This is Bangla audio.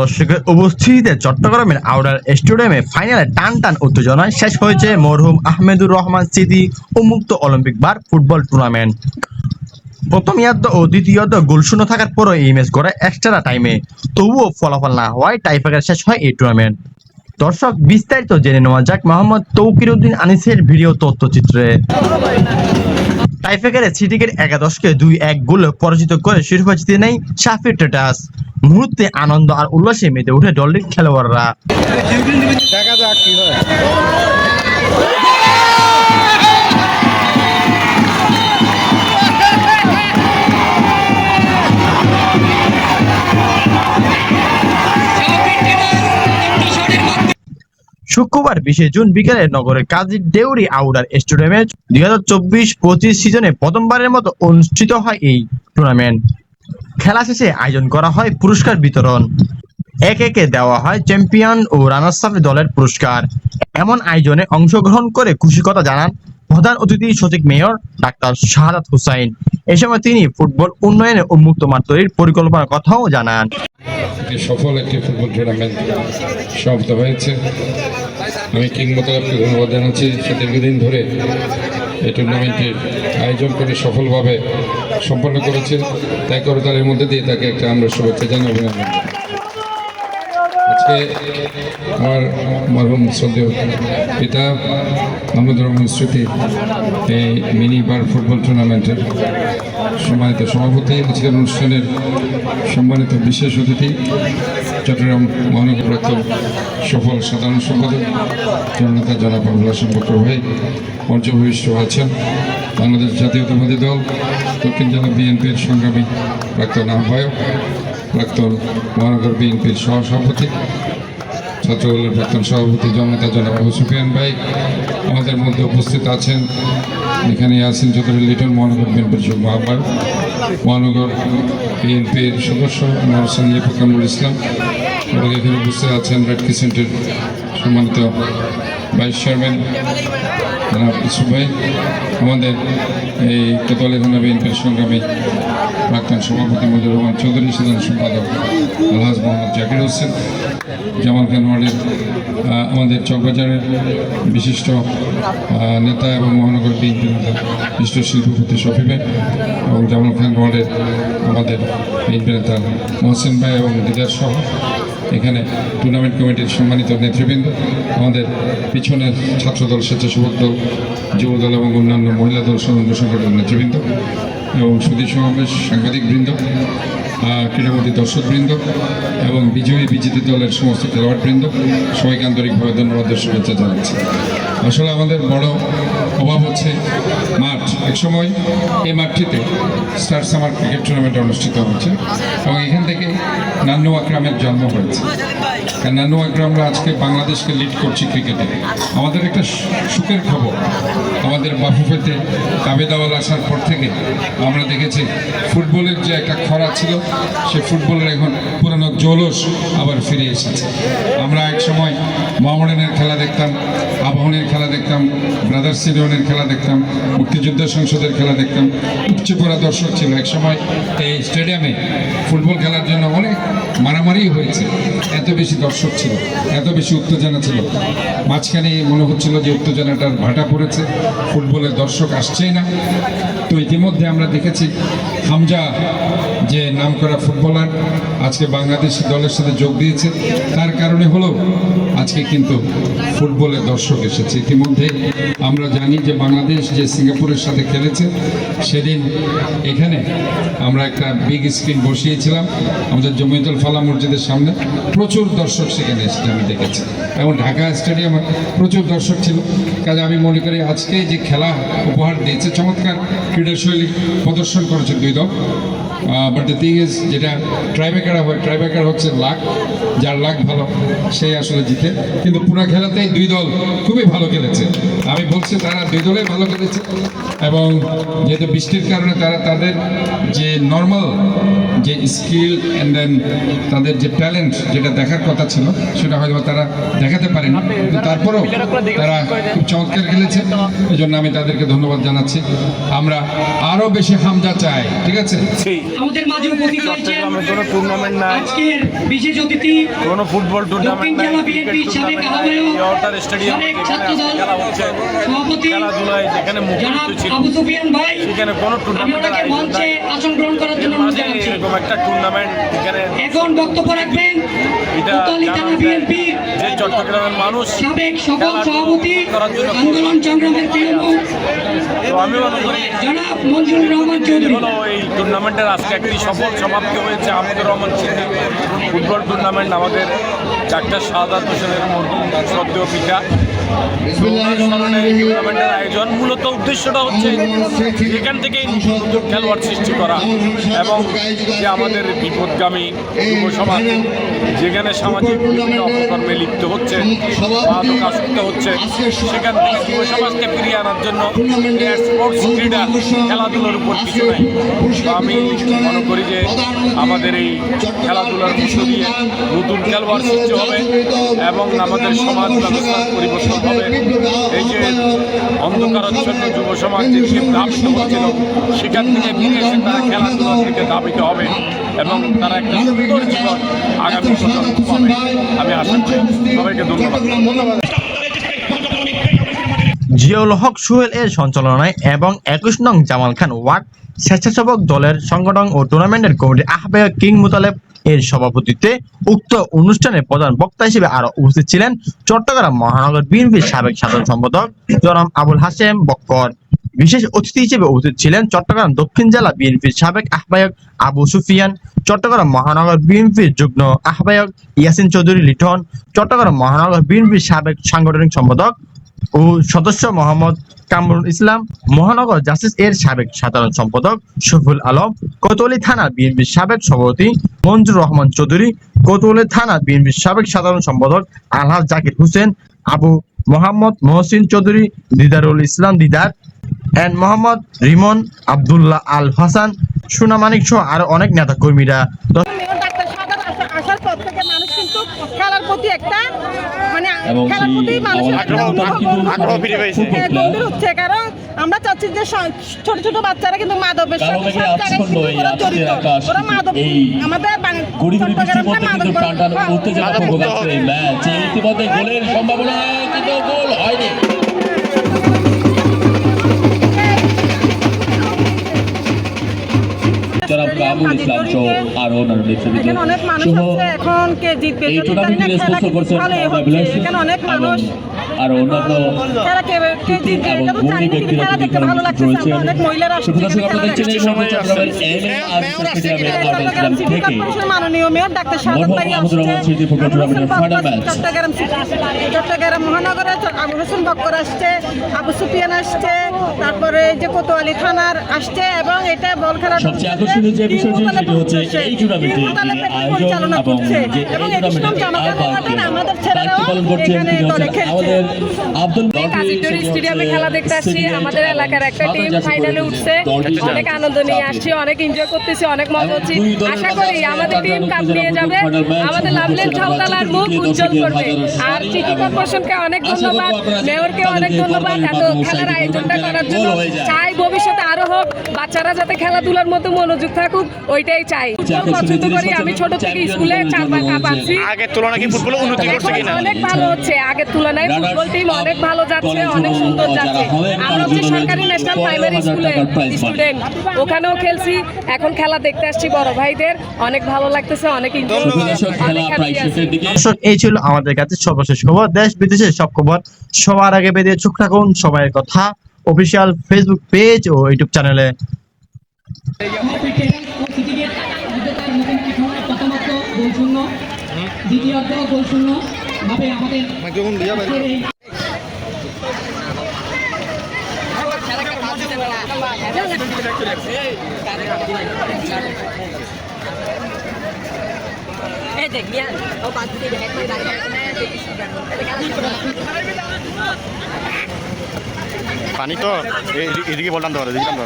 দর্শকের উপস্থিতিতে চট্টগ্রামের স্টেডিয়ামে ফাইনালে টান টান উত্তেজনায় শেষ হয়েছে মরহুম আহমেদুর রহমান স্মৃতি উন্মুক্ত অলিম্পিক বার ফুটবল টুর্নামেন্ট। প্রথম ইয়ার্দ ও দ্বিতীয় ইয়ার্দ গোলশূন্য থাকার পরও এই ম্যাচ গড়ে এক্সট্রা টাইমে তবুও ফলাফল না হওয়ায় টাইফাকার শেষ হয় এই টুর্নামেন্ট। দর্শক, বিস্তারিত জেনে নেওয়া যাক মোহাম্মদ তৌকির উদ্দিন আনিসের ভিডিও তথ্যচিত্রে। টাইফেকারে সিটিকের একাদশকে দুই এক গোল পরাজিত করে শিরোপা জিতে নেয় সাফি টেটাস। মুহূর্তে আনন্দ আর উল্লাসে মেতে উঠে দলটির খেলোয়াড়রা। দেখা যাক কি হয়। শুক্রবার বিশে জুন বিকেলে নগরের কাজী দেউরি আউডার স্টেডিয়ামে দুই হাজার চব্বিশ পঁচিশ সিজনে প্রথমবারের মতো অনুষ্ঠিত হয় এই টুর্নামেন্ট খেলা শেষে আয়োজন করা হয় পুরস্কার বিতরণ। এক একে দেওয়া হয় চ্যাম্পিয়ন ও রানার্স আপ দলের পুরস্কার। এমন আয়োজনে অংশগ্রহণ করে খুশি কথা জানান প্রধান অতিথি সচিব মেয়র ডাক্তার শাহাদাত হুসাইন। এ সময় তিনি ফুটবল উন্নয়নে উন্মুক্ত মাঠ পরিকল্পনার কথাও জানান। একটি সফল একটি ফুটবল টুর্নামেন্ট সমাপ্ত হয়েছে আমি কিংবত মোতালাবকে ধন্যবাদ জানাচ্ছি সে দীর্ঘদিন ধরে এই টুর্নামেন্টটি আয়োজন করে সফলভাবে সম্পন্ন করেছে তাই করে তার মধ্যে দিয়ে তাকে একটা আমরা শুভেচ্ছা জানাই, অভিনন্দন। আজকে আমার মরহুম শ্রদ্ধেয় পিতা মোহাম্মদ রহমান স্মৃতি, এই মিনি বার ফুটবল টুর্নামেন্টের সম্মানিত সভাপতি, আজকের অনুষ্ঠানের সম্মানিত বিশেষ অতিথি, চট্টগ্রাম মহানগর প্রাক্তন সফল সাধারণ সম্পাদক, জননেতা জনাব আবুল্লাহ সম্পর্ক ভাই মঞ্চ ভূমিষ্ঠ আছেন বাংলাদেশ জাতীয়তাবাদী দল, দক্ষিণ জেলা বিএনপির সংগ্রামী প্রাক্তন আহ্বায়ক প্রাক্তন মহানগর বিএনপির সহসভাপতি ছাত্রদলের প্রাক্তন সভাপতি জননেতা জনাব সুফিয়ান ভাই আমাদের মধ্যে উপস্থিত আছেন। এখানে আছেন চৌধুরী লিটন মহানগর বিএনপির আহ্বায়ক, মহানগর বিএনপির সদস্য মহসেন লিপু কামরুল ইসলাম। এবং এখানে উপস্থিত আছেন রেড ক্রিসেন্টের সম্মানিত ভাইস চেয়ারম্যান জনাব ইসুফ ভাই। আমাদের এই কোতোয়ালিখানা বিএনপির সংগ্রামী প্রাক্তন সভাপতি মজুর রহমান চৌধুরী, সাধারণ সম্পাদক আলহাজ মোহাম্মদ জাকির হোসেন, জামাল খান ওয়ার্ডের আমাদের চকবাজারের বিশিষ্ট নেতা এবং মহানগর বিএনপি নেতা বিশিষ্ট শিল্পপতি শফি ভাই এবং জামাল খান ওয়ার্ডের আমাদের বিএনপি নেতা মহসেন ভাই এবং দিদার সহ এখানে টুর্নামেন্ট কমিটির সম্মানিত নেতৃবৃন্দ, আমাদের পিছনের ছাত্রদল, স্বেচ্ছাসেবক দল, যুবদল এবং অন্যান্য মহিলা দল সংগঠনের নেতৃবৃন্দ। এবং সুদী সমাবেশ সাংবাদিকবৃন্দ ক্রীড়ামন্ত্রী দর্শকবৃন্দ এবং বিজয়ী বিজেপি দলের সমস্ত খেলোয়াড়বৃন্দ, সবাইকে আন্তরিকভাবে ধন্যবাদ ও শুভেচ্ছা জানাচ্ছি। আসলে আমাদের বড় অভাব হচ্ছে মাঠ। একসময় এই মাঠটিতে স্টার সামার ক্রিকেট টুর্নামেন্ট অনুষ্ঠিত হচ্ছে এবং এখান থেকে নান্নু আকরামের জন্ম হয়েছে। নান্নু আকরামরা আজকে বাংলাদেশকে লিড করছে ক্রিকেটে আমাদের একটা সুখের খবর, আমাদের বাফুফেতে তাবেদাওয়াল আসার পর থেকে আমরা দেখেছি ফুটবলের যে একটা খরা ছিল, সে ফুটবলের এখন পুরনো জলস আবার ফিরে এসেছে। আমরা এক সময় মামডেনের খেলা দেখতাম আবাহনের খেলা দেখতাম ব্রাদার্স ইলেভেনের খেলা দেখতাম, মুক্তিযোদ্ধা সংসদের খেলা দেখতাম। উপচে পড়া দর্শক ছিল এক সময় এই স্টেডিয়ামে। ফুটবল খেলার জন্য অনেক মারামারি হয়েছে। এত বেশি দর্শক ছিল, এত বেশি উত্তেজনা ছিল। মাঝখানে মনে হচ্ছিল যে উত্তেজনাটার ভাটা পড়েছে। ফুটবলের দর্শক আসছেই না। তো ইতিমধ্যে আমরা দেখেছি হামজা, যে নামকরা ফুটবলার, আজকে বাংলাদেশ দলের সাথে যোগ দিয়েছে, তার কারণে হলো আজকে কিন্তু ফুটবলের দর্শক এসেছে। ইতিমধ্যে আমরা জানি যে বাংলাদেশ যে সিঙ্গাপুরের সাথে খেলেছে, সেদিন এখানে আমরা একটা বিগ স্ক্রিন বসিয়েছিলাম, আমাদের জমিয়তুল ফালা মসজিদের সামনে। প্রচুর দর্শক সেখানে এসেছে, আমি দেখেছি। এবং ঢাকা স্টেডিয়ামে প্রচুর দর্শক ছিল। কাজে আমি মনে করি আজকে যে খেলা উপহার দিয়েছে, চমৎকার ক্রীড়াশৈলী প্রদর্শন করেছে দুই দল বাট দ্য থিং ইজ যেটা ট্রাইবেকার হয় ট্রাইবেকার হচ্ছে লাখ যার লাখ ভালো সেই আসলে জিতে। কিন্তু পুরো খেলাতেই দুই দল খুবই ভালো খেলেছে। আমি বলছি তারা দুই দলে ভালো খেলেছে। এবং যেহেতু বৃষ্টির কারণে তারা তাদের যে নর্মাল যে স্কিল অ্যান্ড দেন তাদের যে ট্যালেন্ট যেটা দেখার কথা ছিল সেটা হয়তো তারা দেখাতে পারেনি। কিন্তু তারপরেও তারা খুব চমৎকার খেলেছে। এই জন্য আমি তাদেরকে ধন্যবাদ জানাচ্ছি। আমরা আরও বেশি হামজা চাই ঠিক আছে? আমাদের মাঝে উপস্থিত হয়েছেন কোনো টুর্নামেন্ট না আজকের বিশেষ অতিথি কোনো ফুটবল টুর্নামেন্ট নাই জেলা বিএনপির সাবেক আহ্বায়ক স্টেডিয়াম ছাত্রদল সভাপতি যেখানে আবু সুফিয়ান ভাই সেখানে কোনো আমি টুর্নামেন্টের ওনাকে মঞ্চে আসন গ্রহণ করার জন্য অনুরোধ জানাচ্ছি। এরকম একটা টুর্নামেন্ট এখানে এখন বক্তব্য রাখবেন এটা থানা জানান যে চট্টগ্রামের মানুষ সাবেক সকল সভাপতি করার জন্য আন্দোলন সংগ্রামের প্রিয় মুখ তো আমি করি। জনাব মঞ্জুরুর রহমান চৌধুরী। এই টুর্নামেন্টের আজকে একটি সফল সমাপ্তি হয়েছে। আমাদের রহমান ফুটবল টুর্নামেন্ট আমাদের চারটা শাহাদ হোসেনের শ্রদ্ধেয় পিতা এই টুর্নামেন্টের আয়োজন। মূলত উদ্দেশ্যটা হচ্ছে এখান থেকেই নতুন খেলোয়াড় সৃষ্টি করা এবং যে আমাদের বিপদগামী যুব সমাজ যেখানে সামাজিক বিভিন্ন অপকর্মে লিপ্ত হচ্ছে আসক্ত হচ্ছে সেখান থেকে যুব সমাজকে ফিরিয়ে আনার জন্য স্পোর্টস ক্রীড়া খেলাধুলার উপর কিছু নেই। তো আমি মনে করি যে আমাদের এই খেলাধুলার মধ্য দিয়ে নতুন খেলোয়াড় সৃষ্টি হবে এবং আমাদের সমাজ ব্যবস্থার পরিবর্তন হবে। এই যে অন্ধকারাচ্ছন্ন যুব সমাজ যেদিকে ধাবিত হচ্ছিল, সেখান থেকে ফিরে এসে তারা খেলাধুলার দিকে ধাবিত হবে এবং তারা একটা সুন্দর জীবন আগামী প্রজন্ম পাবে। আমি আশা করি সবাইকে ধন্যবাদ। ধন্যবাদ জিয়াউল হক সোহেল এর সঞ্চালনায় এবং একুশ নং জামাল খান ওয়ার্ড স্বেচ্ছাসেবক দলের সংগঠন ও টুর্নামেন্টের কমিটি আহ্বায়ক কিং মুতালেব এর সভাপতিত্বে উক্ত অনুষ্ঠানে প্রধান বক্তা হিসেবে আরও উপস্থিত ছিলেন চট্টগ্রাম মহানগর বিএনপির সাবেক সাধারণ সম্পাদক জনাব আবুল হাসেম বক্কর। বিশেষ অতিথি হিসেবে উপস্থিত ছিলেন চট্টগ্রাম দক্ষিণ জেলা বিএনপির সাবেক আহ্বায়ক আবু সুফিয়ান, চট্টগ্রাম মহানগর বিএনপির যুগ্ম আহ্বায়ক ইয়াসিন চৌধুরী লিটন, চট্টগ্রাম মহানগর বিএনপির সাবেক সাংগঠনিক সম্পাদক ও সদস্য মোহাম্মদ কামরুল ইসলাম, মহানগর জাস্টিস এর সাবেক সাধারণ সম্পাদক শফিউল আলম, কোতোয়ালি থানা বিএনপির সাবেক সভাপতি মঞ্জুর রহমান চৌধুরী, কোতোয়ালি থানা বিএনপির সাবেক সাধারণ সম্পাদক আলহাজ জাকির হোসেন, আবু মোহাম্মদ মহসিন চৌধুরী, দিদারুল ইসলাম দিদার, এন মোহাম্মদ রিমন আব্দুল্লাহ আল হাসান, সুনামানিক সহ আরও অনেক নেতা কর্মীরা মেয়র ডাক্তার সাদাত আসা- আসার পর থেকে মানুষ কিন্তু খেলার প্রতি একটা মানে এবং খেলার প্রতি মানুষের। হ্যাঁ, গম্ভীর হচ্ছে কারণ আমরা চাচ্ছি যে ছোট ছোট বাচ্চারা কিন্তু মাদকের কালো সাথে সব জায়গায় জড়িত। ওরা আমাদের মাদক হ্যাঁ, গোলের সম্ভাবনা কিন্তু গোল হয়নি। অন্যান্য নেতৃবৃন্দ এখানে অনেক মানুষ আছে এখন কে জিতবে। জানি না খেলা ভালোই হচ্ছে। এখানে অনেক মানুষ আরও অন্যান্য খেলা কে কে জিতবে এবং খেলা। খেলা চট্টগ্রাম মহানগরে চ- আবু হোসেন বক্কর আসছে আবু সুফিয়ান আসছে তারপরে যে কোতোয়ালি থানার আসছে এবং এটা বল খেলার সবচেয়ে আকর্ষণীয় যে বিষয়টি সেটি হচ্ছে এই টুর্নামেন্টে আয়োজন এবং যে এই এই ইসলাম টুর্নামেন্টের জনগণের আহ্বায়কের আমাদের ছেলেরাও এখানে দলে খেলছে। আমাদের আব্দুল কাজীটুরি স্টেডিয়ামে খেলা দেখতে আসছি। আমাদের এলাকার একটা টিম ফাইনালে উঠছে। অনেক আনন্দ নিয়ে আসছি অনেক এনজয় করতেছি অনেক মজা হচ্ছে। আশা করি আমাদের টিম কাপ নিয়ে যাবে। আমাদের লাভলেন ঝাউতালার মুখ উজ্জ্বল করবে। আর সিটি কর্পোরেশনকে অনেক ধন্যবাদ। মেয়রকে অনেক ধন্যবাদ। এত খেলার আয়োজনটা করার জন্য চাই ভবিষ্যতে আরও হোক বাচ্চারা যাতে খেলাধুলার মধ্যে মনোযোগ থাকুক ওইটাই চাই। পছন্দ করি আমি ছোট থেকে স্কুলে চার পাঁচ কাপ আনছি। আগের তুলনায় কি ফুটবল উন্নতি করছে কিনা? অনেক ভালো হচ্ছে আগের তুলনায় টিম অনেক ভালো যাচ্ছে অনেক সুন্দর যাচ্ছে। আমরা হচ্ছে সরকারি ন্যাশনাল প্রাইমারি স্কুলে স্টুডেন্ট ওখানেও খেলছি এখন খেলা দেখতে আসছি বড় ভাইদের। অনেক ভালো লাগতেছে অনেক দর্শক এই ছিল আমাদের কাছে সর্বশেষ খবর। দেশ বিদেশের সব খবর সবার আগে বেঁধে চোখ রাখুন সবাই কথা। অফিসিয়াল ফেসবুক পেজ ও ইউটিউব চ্যানেলে দ্বিতীয়ত গোল শূন্য। ভাবে আমাদের পানি তো এদিকে বললাম তো এদিকে তো